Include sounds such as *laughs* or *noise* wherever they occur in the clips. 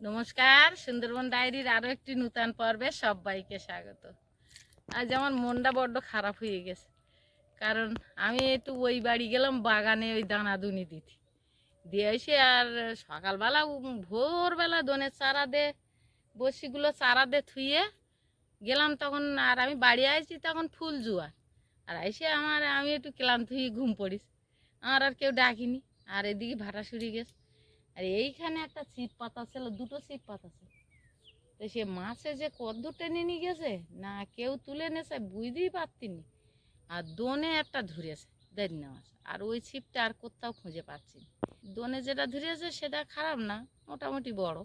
নমস্কার, সুন্দরবন ডায়েরির আরও একটি নূতন পর্বে সবাইকে স্বাগত। আজ আমার মনটা বড্ড খারাপ হয়ে গেছে, কারণ আমি একটু ওই বাড়ি গেলাম, বাগানে ওই দানা দুনি দিতে। দিয়ে এসে আর সকালবেলা ভোরবেলা দনের চারা দে বসিগুলো চারা দে থুয়ে গেলাম, তখন আর আমি বাড়ি আইছি, তখন ফুল জুয়ার। আর এসে আমার, আমি একটু ক্লান্ত হয়ে ঘুম পড়িস আমার আর কেউ ডাকিনি, আর এদিকে ভাটা সরি গেছে। আর এইখানে একটা ছিপ পাতা ছিল দুটো ছিপ পাতা ছিল তো সে মাছে যে কদ্দু টেনে নিয়ে গেছে, না কেউ তুলে নেছে বুঝতেই পারতিনি। আর দোনে একটা ধরেছে দেড়না মাছ। আর ওই ছিপটা আর কোথাও খুঁজে পাচ্ছি। দোনে যেটা ধরেছে, সেটা খারাপ না, মোটামুটি বড়।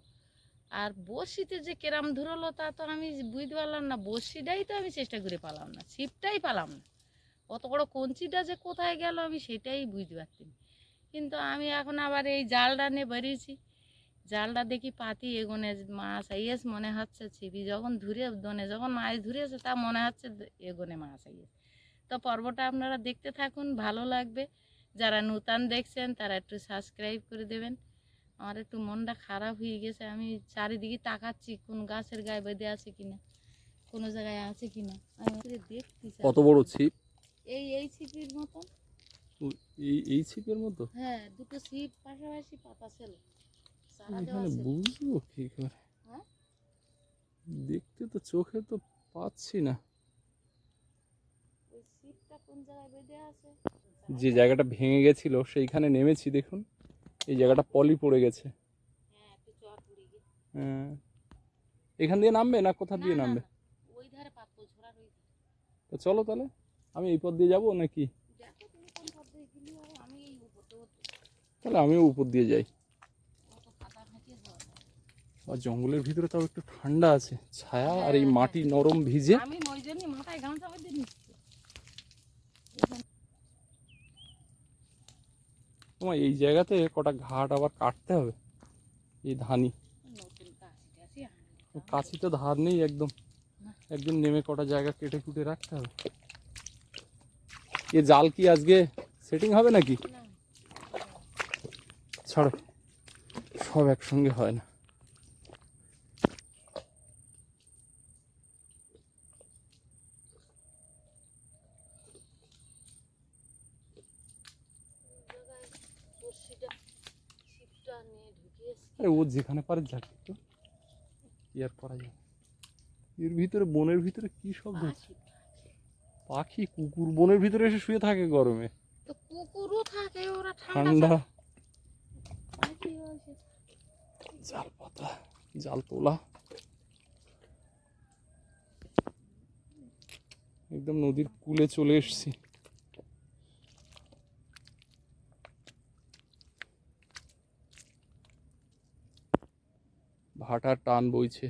আর বড়শিতে যে কেরাম ধরলো, তা তো আমি বুঝতে পারলাম না, বড়শিটাই তো আমি চেষ্টা করে পালাম না, ছিপটাই পালাম না। অত বড় কঞ্চিটা যে কোথায় গেল, আমি সেটাই বুঝতে পারছি না। কিন্তু আমি এখন আবার এই জালটা নিয়ে বেরিয়েছি। জালটা দেখি পাতি এগোনে মাছ আইয়েস মনে হচ্ছে ছিপি যখন ধরে দনে যখন মাছ ধরেছে তা মনে হচ্ছে এগোনে মাছ আইয়েস তো পর্বটা আপনারা দেখতে থাকুন ভালো লাগবে। যারা নূতন দেখছেন তারা একটু সাবস্ক্রাইব করে দেবেন। আমার একটু মনটা খারাপ হয়ে গেছে। আমি চারিদিকে তাকাচ্ছি কোন গাছের গায়ে বেঁধে আছে কিনা কোনো জায়গায় আছে কিনা। আমি ওকে দেখতেছি কত বড় ছিপ? এই এই ছিপির মতন। এই এই ছিপের মতো? হ্যাঁ দুটো ছিপ পাশাপাশি পাতা ছিল। এখানে বুঝব কি করে? হ্যাঁ? দেখতে তো চোখে তো পাচ্ছি না। যে জায়গাটা ভেঙে গেছিল সেইখানে নেমেছি দেখুন। এই জায়গাটা পলি পড়ে গেছে। হ্যাঁ হ্যাঁ। এখান দিয়ে নামবে না কোথা দিয়ে নামবে। তো চলো তাহলে। আমি এই পথ দিয়ে যাব নাকি দেখো তুমি কোন পদ্ধতি দিলি হবে আমি এই উপরতে উঠতে তাহলে আমিও উপর দিয়ে যাই। আর জঙ্গলের ভিতরে তাও একটু ঠান্ডা আছে ছায়া আর এই মাটি নরম ভিজে। আমি ওই জন্যই মাথায় গামছা বেঁধে নিচ্ছি। তোমার এই জায়গাতে কটা ঘাট আবার কাটতে হবে এই ধানি। কাছি তো ধার নেই একদম। একদম নেমে কটা জায়গা কেটে কুটে রাখতে হবে। এ জাল কি আজকে সেটিং হবে নাকি? না ছাড়ো সব একসঙ্গে হয় না। ও যেখানে পারে যাক তো কি আর করা যায়? এর ভিতরে বনের ভিতরে কি সব হচ্ছে পাখি কুকুর বনের ভিতরে এসে শুয়ে থাকে গরমে। কুকুরও থাকে ওরা ঠান্ডা ঠান্ডা পাখি হয়েছে জাল পাতা, জাল তোলা। একদম নদীর কূলে চলে এসেছি। ভাটার টান বইছে।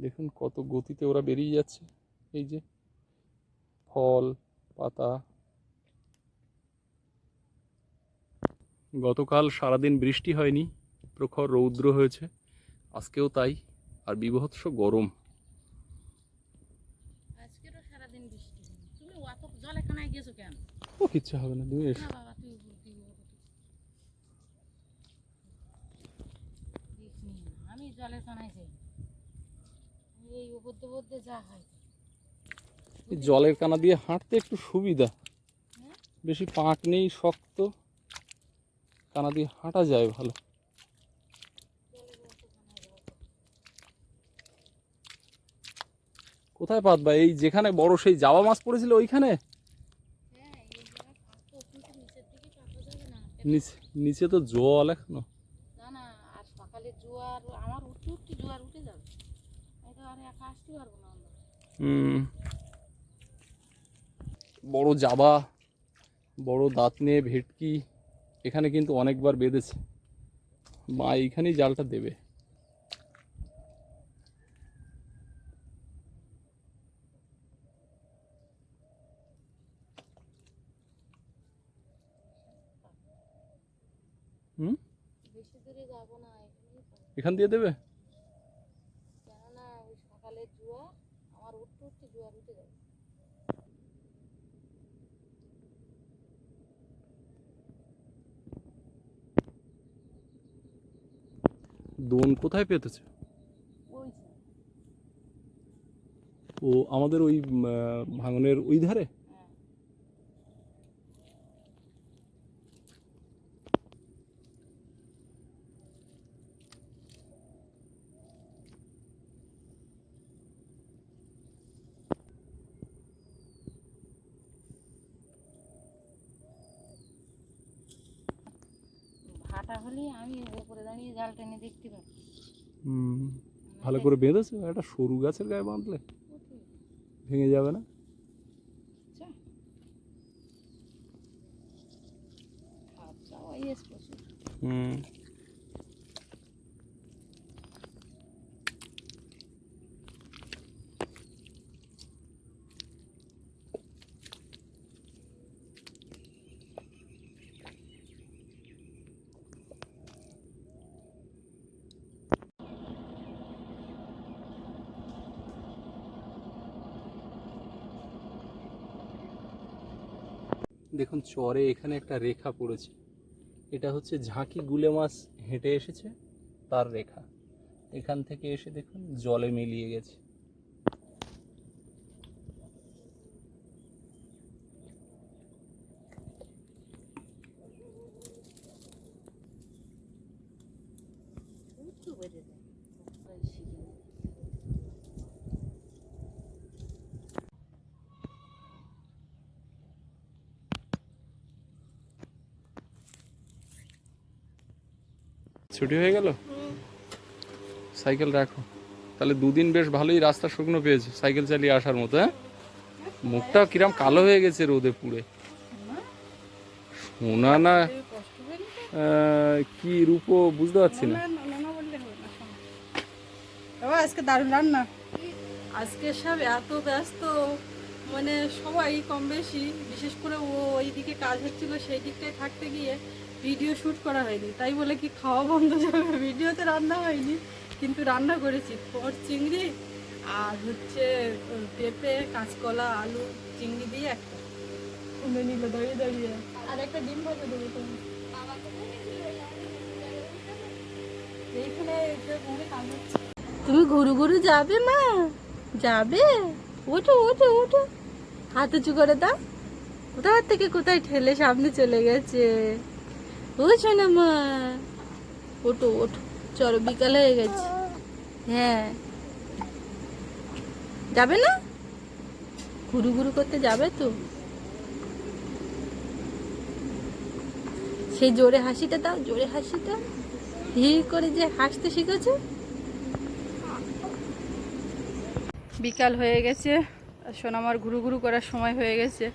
দেখুন কত গতিতে ওরা বেরিয়ে যাচ্ছে। এই যে ফল, পাতা। গতকাল সারাদিন বৃষ্টি হয়নি। প্রখর রৌদ্র হয়েছে। আজকেও তাই আর বিভৎস গরম। ও কিচ্ছু হবে না তুমি এসো। যাই। এই যা হয়। জলের কানা দিয়ে হাঁটতে একটু সুবিধা। হ্যাঁ? বেশি পাঁক নেই শক্ত। কানা দিয়ে হাঁটা যায় ভালো জলের অতখানায় যাওয়া যায়। কোথায় পাতবা এই যেখানে বড় সেই জাবা মাছ পড়েছিল ওইখানে? নিচে নিচে তো জল এখনও। বড় জাবা বড় দাঁত নিয়ে ভেটকি এখানে কিন্তু অনেকবার বেঁধেছে। মা এইখানেই জালটা দেবে হুম বেশি দূরে যাব না এখানেই পাবো। এখান দিয়ে দেবে? দোন কোথায় পেতেছে? ওই ও আমাদের ওই ভাঙনের ওই ধারে হ্যাঁ। ভাটা হলে আমি উপরে দাঁড়িয়ে দেখতে হুম ভালো করে বেঁধেছে একটা সরু গাছের গায়ে বাঁধলে ভেঙে যাবে না? প্রচুর। হুম। দেখুন, চরে এখানে একটা রেখা পড়েছে। এটা হচ্ছে ঝাঁকি গুলে মাছ হেঁটে এসেছে, তার রেখা। এখান থেকে এসে দেখুন, জলে মিলিয়ে গেছে একটু বেড়ে যায় ওই শিখে যায়। ছুটি হয়ে গেল? সাইকেল রাখো। তাহলে দুদিন বেশ ভালোই রাস্তা শুকনো পেয়েছে সাইকেল চালিয়ে আসার মতো হ্যাঁ? মুখটা কিরম কালো হয়ে গেছে রোদে পুড়ে। সোনা না কি রূপো বুঝতে পারছি না। বাবা আজকে দারুণ রান্না। আজকে সব এত ব্যস্ত মানে সবাই কম বেশি বিশেষ করে ও ওই দিকে কাজ হচ্ছিল সেই দিকটায় থাকতে গিয়ে ভিডিও শ্যুট করা হয়নি। তাই বলে কি খাওয়া বন্ধ যাবে? ভিডিওতে রান্না হয়নি কিন্তু রান্না করেছি। পর চিংড়ি আর হচ্ছে পেঁপে কাঁচকলা আলু চিংড়ি দিয়ে একটা। উমে নিল দাঁড়িয়ে দাঁড়িয়ে। আর একটা ডিম ভাজা দেবো তুমি তুমি ঘুরু ঘুরু যাবে মা? যাবে? ওঠো ওঠো ওঠো। হাত উঁচু করে দাও। কোথার থেকে কোথায় ঠেলে সামনে চলে গেছে? বুঝছ না মা, ওঠো ওঠো, চলো বিকাল হয়ে গেছে। হ্যাঁ। যাবে না? ঘুরু ঘুরু করতে যাবে তো? সেই জোরে হাসিটা দাও, জোরে হাসিটা। হি করে যে হাসতে শিখেছে। বিকাল হয়ে গেছে। সোনামার ঘুরু ঘুরু করার সময় হয়ে গেছে।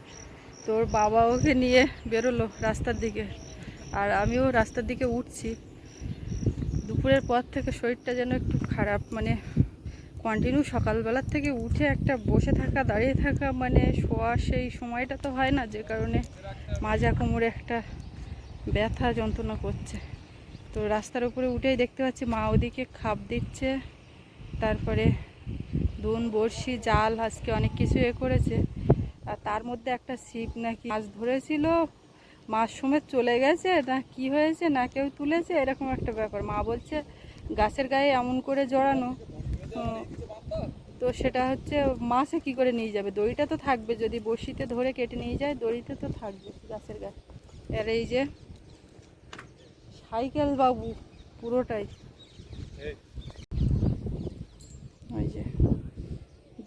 তোর বাবা ওকে নিয়ে বেরোলো রাস্তার দিকে। আর আমিও রাস্তার দিকে উঠছি। দুপুরের পর থেকে শরীরটা যেন একটু খারাপ মানে কন্টিনিউ সকালবেলার থেকে উঠে একটা বসে থাকা, দাঁড়িয়ে থাকা মানে শোয়া সেই সময়টা তো হয় না, যে কারণে মাজা কোমরে একটা ব্যথা, যন্ত্রণা করছে। তো রাস্তার উপরে উঠেই দেখতে পাচ্ছি মা ওদিকে খাপ দিচ্ছে, তারপরে দোন, বড়শি, জাল, আজকে অনেক কিছু এ করেছে। আর তার মধ্যে একটা ছিপ নাকি মাছ ধরেছিল সমেত চলে গেছে, না কি হয়েছে, না কেউ তুলেছে, এরকম একটা ব্যাপার। মা বলছে, গাছের গায়ে এমন করে জড়ানো। তো সেটা হচ্ছে মাছে কি করে নিয়ে যাবে? দড়িটা তো থাকবে, যদি বড়শিতে ধরে কেটে নিয়ে যায়, দড়িতে তো থাকবে গাছের গায়ে। আর এই যে সাইকেল বাবু, পুরোটাই ওই যে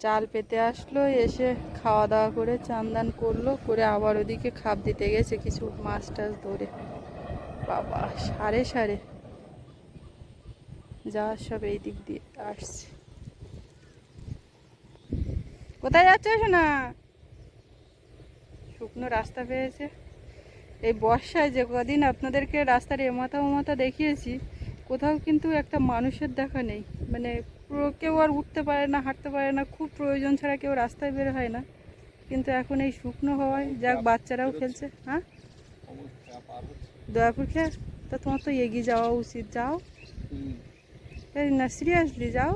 জাল পেতে আসলো, এসে খাওয়া দাওয়া করে চান্দান করল, করে আবার ওদিকে খাপ দিতে গেছে কিছু মাছ টাছ ধরে। বাবা, সারে সারে। যা সব এই দিক দিয়ে আসছে। কোথায় যাচ্ছে না শুকনো রাস্তা পেয়েছে। এই বর্ষায় যে কদিন আপনাদেরকে রাস্তার এমাথা ওমাথা দেখিয়েছি, কোথাও কিন্তু একটা মানুষের দেখা নেই। মানে কেউ আর উঠতে পারে না হাঁটতে পারে না খুব প্রয়োজন ছাড়া কেউ রাস্তায় বের হয় না। কিন্তু এখন এই শুকনো হওয়ায় যাক বাচ্চারাও খেলছে হ্যাঁ? দয়াপুর খেয়ে তা তোমার তো এগিয়ে যাওয়া উচিত যাও। না সিরিয়াসলি যাও।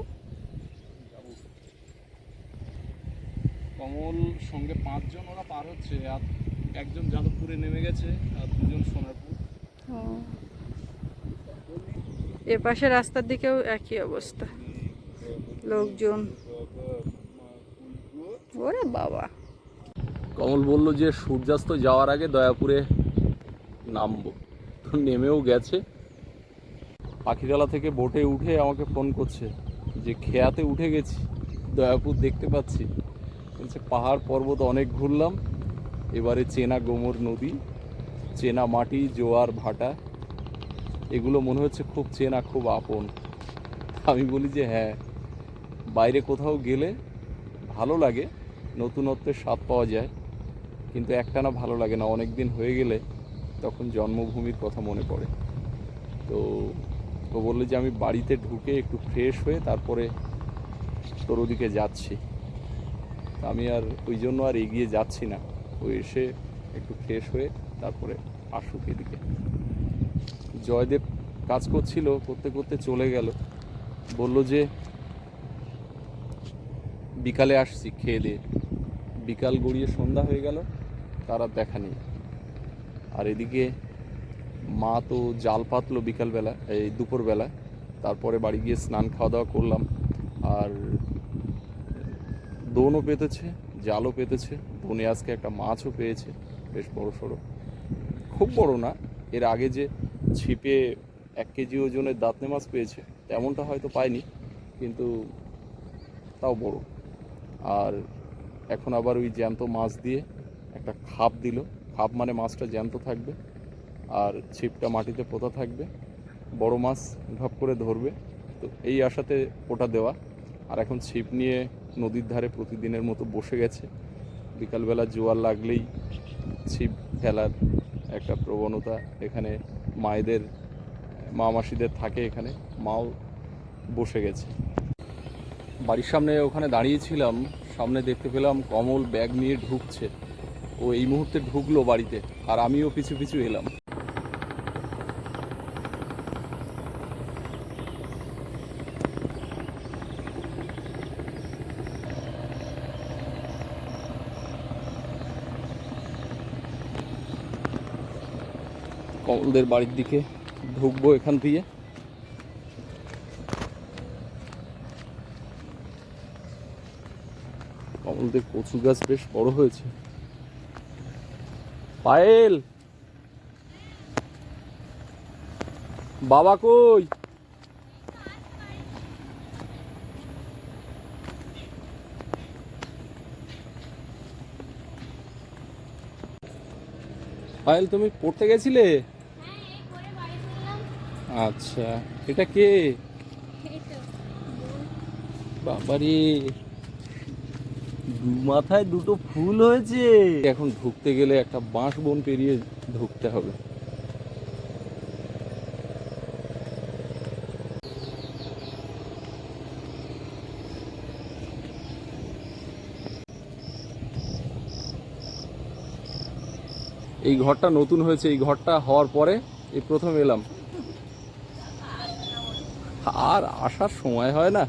কমল সঙ্গে পাঁচজন ওরা পার হচ্ছে আর একজন যাদবপুরে নেমে গেছে আর দুজন সোনারপুর। ও। এ পাশে রাস্তার দিকেও একই অবস্থা। লোকজন। ওরে বাবা। কমল বলল যে সূর্যাস্ত যাওয়ার আগে দয়াপুরে নামবো। তো নেমেও গেছে। পাখিরালা থেকে বোটে উঠে আমাকে ফোন করছে যে খেয়াতে উঠে গেছি। দয়াপুর দেখতে পাচ্ছি। বলছে, পাহাড় পর্বত অনেক ঘুরলাম। এবারে চেনা গোমর নদী, চেনা মাটি, জোয়ার, ভাটা। এগুলো মনে হচ্ছে খুব চেনা, খুব আপন। আমি বলি যে হ্যাঁ বাইরে কোথাও গেলে ভালো লাগে, নতুনত্বের স্বাদ পাওয়া যায়, কিন্তু একটানা ভালো লাগে না। অনেক দিন হয়ে গেলে তখন জন্মভূমির কথা মনে পড়ে। তো ও বলল যে আমি বাড়িতে ঢুকে একটু ফ্রেশ হয়ে তারপরে তোর ওদিকে যাচ্ছি। আমি আর ওই জন্য আর এগিয়ে যাচ্ছি না। ও এসে একটু ফ্রেশ হয়ে তারপরে আসুক এদিকে। জয়দেব কাজ করছিল, করতে করতে চলে গেল। বলল যে বিকালে আসছি, খেয়ে দিয়ে। বিকাল গড়িয়ে সন্ধ্যা হয়ে গেল, তার দেখা নেই। আর এদিকে মা তো জাল পাতলো বিকালবেলা, এই দুপুরবেলা। তারপরে বাড়ি গিয়ে স্নান খাওয়া দাওয়া করলাম। আর দোনও পেতেছে, জালও পেতেছে। দোনে আজকে একটা মাছও পেয়েছে, বেশ বড় সড়ো খুব বড় না, এর আগে যে ছিপে এক কেজি ওজনের দাঁতনে মাছ পেয়েছে, তেমনটা হয়তো পায়নি কিন্তু তাও বড়। আর এখন আবার ওই জ্যান্ত মাছ দিয়ে একটা খাপ দিল। খাপ মানে মাছটা জ্যান্ত থাকবে আর ছিপটা মাটিতে পোতা থাকবে। বড় মাছ ঘপ করে ধরবে। তো এই আশাতে ওটা দেওয়া। আর এখন ছিপ নিয়ে নদীর ধারে প্রতিদিনের মতো বসে গেছে। বিকালবেলা জোয়ার লাগলেই ছিপ ফেলার একটা প্রবণতা এখানে মায়েদের, মা মাসিদের থাকে এখানে। মাও বসে গেছে। বাড়ির সামনে ওখানে দাঁড়িয়েছিলাম, সামনে দেখতে পেলাম কমল ব্যাগ নিয়ে ঢুকছে। ও এই মুহূর্তে ঢুকলো বাড়িতে, আর আমিও পিছু পিছু এলাম। কমলদের বাড়ির দিকে ঢুকবো এখান দিয়ে। কমলদের কচু গাছ বেশ বড় হয়েছে। পায়েল! বাবা কই? পায়েল, তুমি পড়তে গেছিলে? আচ্ছা এটা কে? বাবারে! মাথায় দুটো ফুল হয়েছে। এখন ঢুকতে গেলে একটা বাঁশ বন পেরিয়ে ঢুকতে হবে। এই ঘরটা নতুন হয়েছে, এই ঘরটা হওয়ার পরে এই প্রথম এলাম। আর আসার সময় হয় না।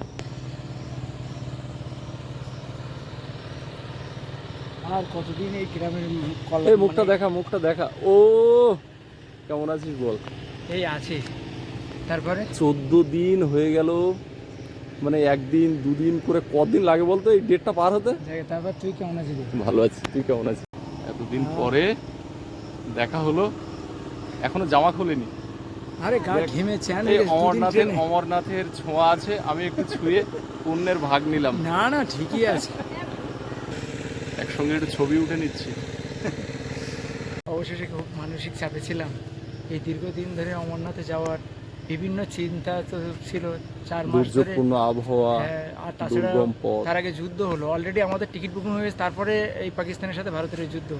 আর কতদিন এই গ্রামের এই মুখটা দেখা মুখটা দেখা। ও কেমন আছিস বল? এই আছে। তারপরে? চোদ্দ দিন হয়ে গেল মানে একদিন দুদিন করে কদিন লাগে বলতো? এই ডেটটা পার হতে? তারপর তুই কেমন আছিস? ভালো আছি তুই কেমন আছিস? এতদিন পরে দেখা হলো এখনও জামা খোলেনি। আরে গা ঘেমে চ্যান অমরনাথের অমরনাথের ছোঁয়া আছে আমি একটু ছুঁয়ে পুণ্যের ভাগ নিলাম। না না ঠিকই আছে। একসঙ্গে একটু ছবি উঠে নিচ্ছি। অবশেষে খুব মানসিক চাপে ছিলাম। এই দীর্ঘদিন ধরে অমরনাথে যাওয়ার বিভিন্ন চিন্তা তো ছিল চার মাস ধরে। আবহাওয়া হ্যাঁ, আর তাছাড়া তার আগে যুদ্ধ হলো। অলরেডি আমাদের টিকিট বুকিং হয়ে গেছে তারপরে এই পাকিস্তানের সাথে ভারতের যুদ্ধ।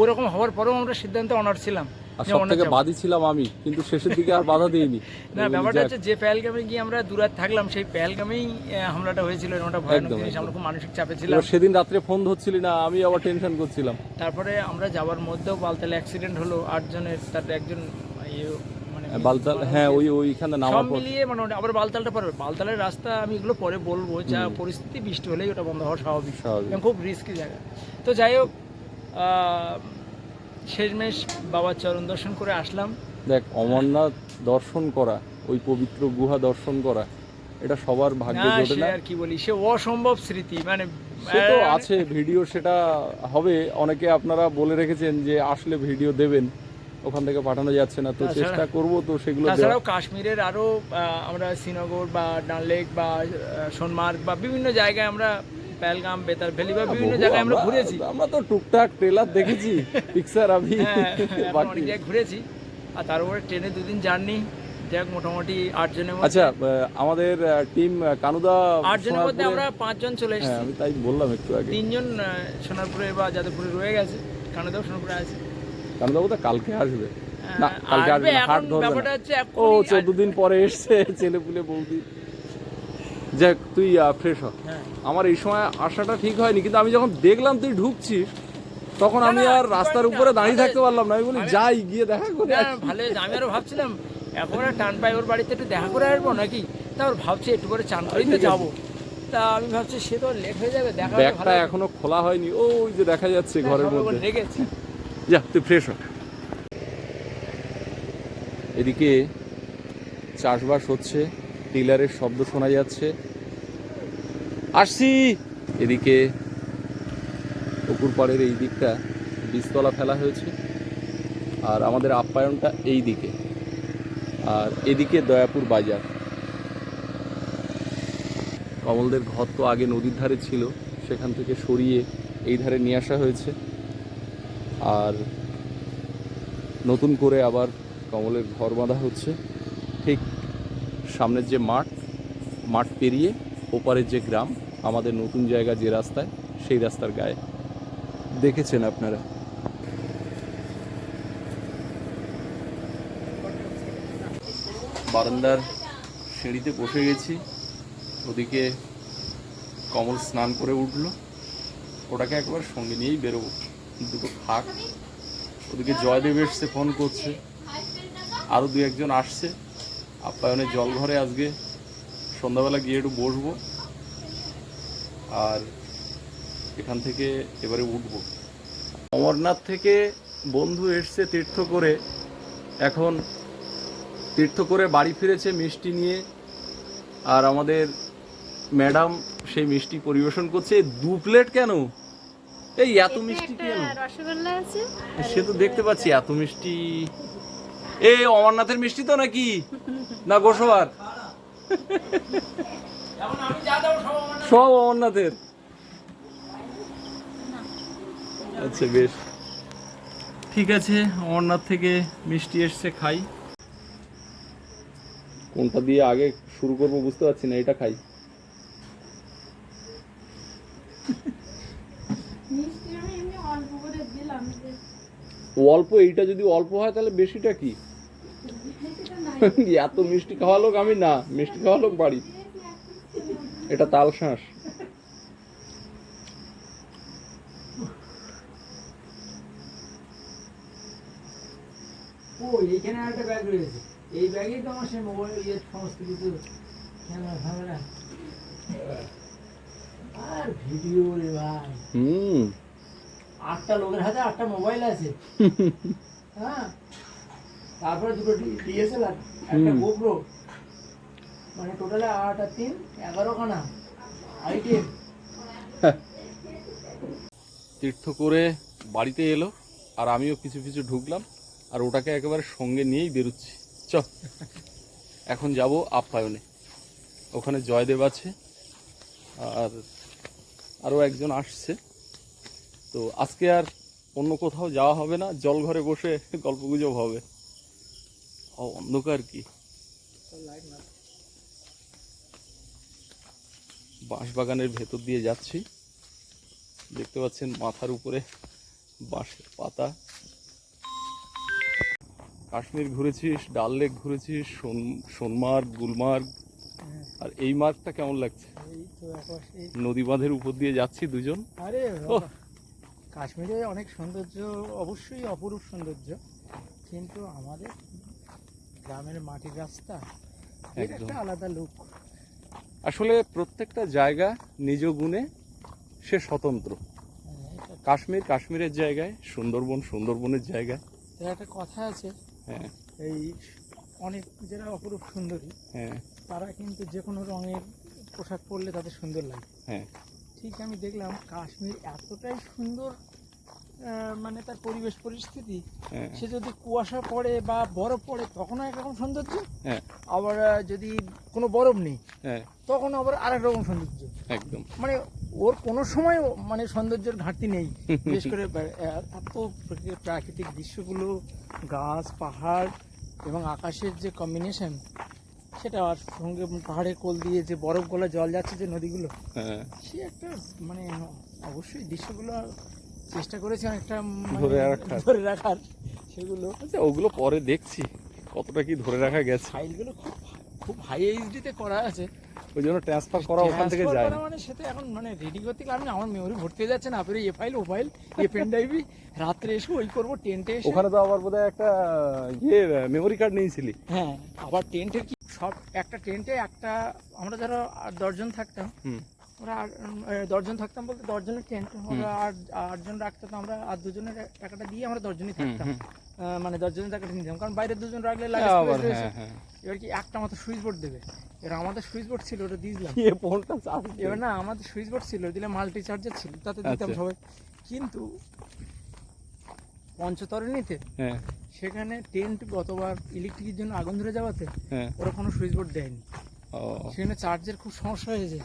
ওরকম হওয়ার পরেও আমরা সিদ্ধান্তে অনার ছিলাম। আর সব থেকে বাদী ছিলাম আমি কিন্তু শেষের দিকে আর বাধা দিইনি। *laughs* না ব্যাপারটা হচ্ছে যে পেহেলগামে গিয়ে আমরা দূরাত থাকলাম সেই পেহেলগামেই হামলাটা হয়েছিল এরকম একটা ভয়ানক জিনিস আমরা খুব মানসিক চাপে ছিলাম। সেদিন রাত্রে ফোন ধরছিলি না আমি আবার টেনশন করছিলাম। তারপরে আমরা যাওয়ার মধ্যেও বালতালে অ্যাক্সিডেন্ট হলো আটজনের তার একজন মানে বালতাল হ্যাঁ ওই ওইখানে নামার পর। মিলিয়ে মোটামুটি আবার বালতালটা পরে বালতালের রাস্তা আমি এগুলো পরে বলব যা পরিস্থিতি বৃষ্টি হলেই ওটা বন্ধ হওয়া স্বাভাবিক। স্বাভাবিক। খুব রিস্কি জায়গা। তো যাই হোক আহ, শেষমেশ বাবার চরণ দর্শন করে আসলাম। দেখ অমরনাথ দর্শন করা ওই পবিত্র গুহা দর্শন করা এটা সবার ভাগ্যে জোটে না? আর কি বলি সে অসম্ভব স্মৃতি মানে সে তো আছে ভিডিও সেটা হবে। অনেকে আপনারা বলে রেখেছেন যে আসলে ভিডিও দেবেন ওখান থেকে পাঠানো যাচ্ছে না তো চেষ্টা করব তো সেগুলো তাছাড়াও কাশ্মীরের আরও আমরা শ্রীনগর বা ডানলেক বা সোনমার্গ বা বিভিন্ন জায়গায় আমরা পেলগাম বেতার ভ্যালি বা বিভিন্ন জায়গায় আমরা ঘুরেছি। আমরা তো টুকটাক ট্রেলার দেখেছি *laughs* পিকচার আমি হ্যাঁ অনেক জায়গায় ঘুরেছি। আর তার উপরে ট্রেনে দুদিন জার্নি। যাক মোটামুটি আটজনের মধ্যে আচ্ছা আমাদের টিম কানুদা আটজনের মধ্যে আমরা পাঁচজন চলে হ্যাঁ এসেছি। আমি তাই বললাম একটু আগে। তিনজন সোনারপুরে বা যাদবপুরে রয়ে গেছে। কানাদাও সোনারপুরে আছে। কানুদা বোধহয় কালকে আসবে। না কালকে আসবে হাট ধরবে ব্যাপারটা হচ্ছে ও চোদ্দ দিন পরে এসছে ছেলে পুলে বৌদি। যাক তুই ফ্রেশ হ। হ্যাঁ। আমার এই সময় আসাটা ঠিক হয়নি কিন্তু আমি যখন দেখলাম তুই ঢুকছিস তখন আমি আর রাস্তার উপরে দাঁড়িয়ে থাকতে পারলাম না। আমি বলি যাই গিয়ে দেখা করে ভালো আমি আরও ভাবছিলাম এখন আর টান পাই ওর বাড়িতে একটু দেখা করে আসব নাকি? তারপর ভাবছি একটু করে চান করেই তো যাব। তা আমি ভাবছি সে তো লেট হয়ে যাবে দেখা ব্যাগটা এখনও খোলা হয়নি। ওই যে দেখা যাচ্ছে হ্যাঁ, ঘরের মধ্যে। রেখেছি। যা তুই ফ্রেশ হ। এদিকে চাষবাস হচ্ছে। টিলারের শব্দ শোনা যাচ্ছে। আসছি। এদিকে পুকুর পাড়ের এই দিকটা বীজতলা ফেলা হয়েছে। আর আমাদের আপ্যায়নটা এই দিকে। আর এদিকে দয়াপুর বাজার। কমলদের ঘর তো আগে নদীর ধারে ছিল, সেখান থেকে সরিয়ে এই ধারে নিয়ে আসা হয়েছে। আর নতুন করে আবার কমলের ঘর বাঁধা হচ্ছে। ঠিক সামনের যে মাঠ মাঠ পেরিয়ে ওপারের যে গ্রাম, আমাদের নতুন জায়গা যে রাস্তায়, সেই রাস্তার গায়ে। দেখেছেন আপনারা। বারান্দার সিঁড়িতে বসে গেছি। ওদিকে কমল স্নান করে উঠল। ওটাকে একবার সঙ্গে নিয়েই বেরোবো। দুটো খাক ওদিকে জয়দেব এসছে, ফোন করছে। আরও দু একজন আসছে। আপ্যায়নের জল ঘরে আজকে সন্ধ্যাবেলা গিয়ে একটু বসবো আর এখান থেকে এবারে উঠবো। অমরনাথ থেকে বন্ধু এসছে তীর্থ করে। এখন তীর্থ করে বাড়ি ফিরেছে মিষ্টি নিয়ে। আর আমাদের ম্যাডাম সেই মিষ্টি পরিবেশন করছে। দু প্লেট কেন? এই এত মিষ্টি কেন? রসগোল্লা আছে। সে তো দেখতে পাচ্ছি এত মিষ্টি এই অমরনাথের মিষ্টি তো নাকি? না গোসবার? সব অমরনাথের? আচ্ছা বেশ। ঠিক আছে অমরনাথ থেকে মিষ্টি এসছে খাই। কোনটা দিয়ে আগে শুরু করব বুঝতে পারছি না এটা খাই। অল্প এইটা যদি অল্প হয় তাহলে বেশিটা কি? *laughs* এত মিষ্টি খাওয়া লোক আমি না মিষ্টি খাওয়া লোক বাড়ি। এটা তাল শাঁস। ও এইখানে একটা ব্যাগ রয়েছে। এই তো আমার সেই মোবাইল ইয়ে সমস্ত কিছু ক্যামেরা ফ্যামেরা আর ভিডিও রে ভাই। হুম। আটটা লোকের হাতে আটটা মোবাইল আছে। *laughs* হ্যাঁ? তারপরে দুটো ডিএসএলআর একটা গোপ্রো মানে টোটালে আট আর তিন এগারো খানা আইটেম তীর্থ করে বাড়িতে এলো আর আমিও কিছু কিছু ঢুকলাম আর ওটাকে একেবারে সঙ্গে নিয়েই বেরোচ্ছি। চ এখন যাব আপ্যায়নে। ওখানে জয়দেব আছে আর আরও একজন আসছে। তো আজকে আর অন্য কোথাও যাওয়া হবে না জল ঘরে বসে গল্পগুজব হবে। অন্ধকার কি? বাঁশবাগানের ভেতর দিয়ে যাচ্ছি। দেখতে পাচ্ছেন মাথার উপরে বাঁশের পাতা। কাশ্মীর ঘুরেছিস ডাল লেক ঘুরেছিস সোন- সোনমার্গ গুলমার্গ। আর এই মার্গটা কেমন লাগছে? নদী বাঁধের উপর দিয়ে যাচ্ছি দুজন। আরে। কাশ্মীরে অনেক সৌন্দর্য অবশ্যই অপরূপ সৌন্দর্য। কিন্তু আমাদের গ্রামের মাটির রাস্তা। একদম। একটা আলাদা লুক আসলে প্রত্যেকটা জায়গা নিজ গুণে সে স্বতন্ত্র। কাশ্মীর কাশ্মীরের জায়গায় সুন্দরবন সুন্দরবনের জায়গায় একটা কথা আছে হ্যাঁ। এই অনেক যারা অপরূপ সুন্দরী হ্যাঁ। তারা কিন্তু যে কোনো রঙের পোশাক পরলে তাদের সুন্দর লাগে। হ্যাঁ। ঠিক আমি দেখলাম কাশ্মীর এতটাই সুন্দর মানে তার পরিবেশ পরিস্থিতি হ্যাঁ। সে যদি কুয়াশা পড়ে বা বরফ পড়ে তখনও একরকম সৌন্দর্য। হ্যাঁ। আবার যদি কোনো বরফ নেই হ্যাঁ। তখন আবার আরেক রকম সৌন্দর্য। একদম। মানে ওর কোনো সময় মানে সৌন্দর্যের ঘাটতি নেই। *laughs* বিশেষ করে এত প্রাকৃতিক দৃশ্যগুলো গাছ পাহাড় এবং আকাশের যে কম্বিনেশন সেটা আর সঙ্গে পাহাড়ের কোল দিয়ে যে বরফ গলা জল যাচ্ছে যে নদীগুলো সে একটা মানে অবশ্যই দৃশ্যগুলো চেষ্টা করেছে একটা মানে ধরে রাখার। ধরে রাখার সেগুলো। আচ্ছা ওগুলো পরে দেখছি কতটা কি ধরে রাখা গেছে। ফাইলগুলো খুব খুব হাই এইচডিতে করা আছে। ওই জন্য ট্রান্সফার করা ওখান থেকে যায়। না। মানে সেটা এখন মানে রেডি করতে গেলে আমি আমার মেমোরি ভর্তি হয়ে যাচ্ছে না। পেরে এ ফাইল ও ফাইল এ পেন ড্রাইভই রাত্রে এসে ওই করব টেন্টে এসে। ওখানে তো আবার বোধহয় একটা ইয়ে মেমোরি কার্ড নিয়েছিলি। হ্যাঁ আবার টেন্টের কি সব একটা টেন্টে একটা আমরা যারা দশজন থাকতাম। হুম। ওরা দশজন থাকতাম বলতে দশজনের টেন্ট আমরা আট আটজন রাখতাম তো আমরা আর দুজনের টাকাটা দিয়ে আমরা দশজনই থাকতাম। মানে দশজনের টাকাটা নিতাম কারণ বাইরে দুজন রাখলে লাগে হ্যাঁ হ্যাঁ। এবার কি একটা মতো সুইচ বোর্ড দেবে? এবার আমাদের সুইচ বোর্ড ছিল ওটা দিয়ে দিলাম। এ ফোনটা চার্জ এবার না আমাদের সুইচ বোর্ড ছিল দিলে মাল্টি চার্জার ছিল তাতে দিতাম আচ্ছা। সবাই। কিন্তু পঞ্চতরণীতে হ্যাঁ। সেখানে টেন্ট গতবার ইলেকট্রিকের জন্য আগুন ধরে যাওয়াতে ওরা কোনো সুইচ বোর্ড দেয়নি। সেখানে চার্জের খুব সমস্যা হয়েছে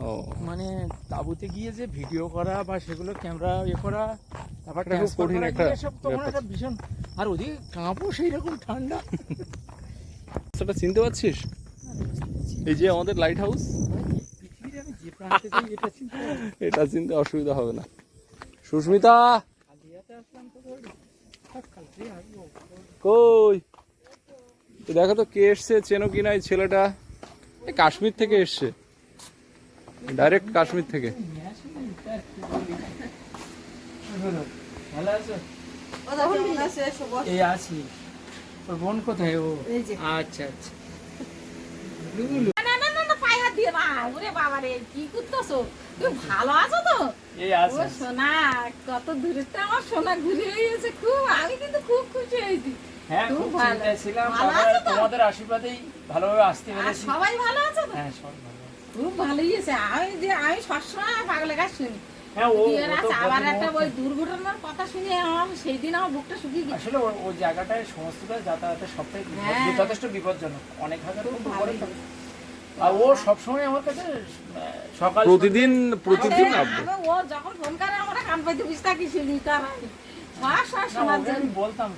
ও। মানে তাঁবুতে গিয়ে যে ভিডিও করা বা সেগুলো ক্যামেরা ইয়ে করা তারপর কঠিন করা, একটা এসব তখন। একটা ভীষণ। আর ওদিকে কাঁপও সেই রকম ঠান্ডা। সেটা চিনতে পারছিস? এই যে আমাদের লাইট হাউস এটা চিন্তা অসুবিধা হবে না। সুস্মিতা! কই? দেখো তো কে এসছে চেনো কি না এই ছেলেটা কাশ্মীর থেকে এসছে। ডাইরেক্ট কাশ্মীর থেকে। বোন কোথায় ও? আচ্ছা আচ্ছা। লুলু, না না না না পায়ে হাত দিয়ে না ওরে বাবা রে কি করতেছো তুমি ভালো আছো তো? এই ও আছে। সোনা কত দূরেতে আমার সোনা ঘুরে খুব আমি কিন্তু খুব খুশি হয়েছি। হ্যাঁ খুব। চিন্তায় ছিলাম? তোমাদের আশীর্বাদেই ভালোভাবে আসতে পেরেছি। সবাই ভালো আছে তো? হ্যাঁ সব ভালো। আছে। খুব ভালোই আছে আমি যে আমি সবসময় পাগলের কাছে শুনি। হ্যাঁ ও কি ও এরা তো আবার একটা ওই দুর্ঘটনার কথা শুনে আমার সেই দিন আমার বুকটা শুকিয়ে গেছে। আসলে ওই জায়গাটায় সমস্তটা যাতায়াতের সবটাই হ্যাঁ। যথেষ্ট বিপজ্জনক। অনেক হাজার। আর ও সবসময় আমার কাছে সকাল প্রতিদিন প্রতিদিন ও যখন ফোন করে আমরা কান পাইতে বুঝতে থাকি শুনি তার আগে। সব সব শোনার জন্য। বলতাম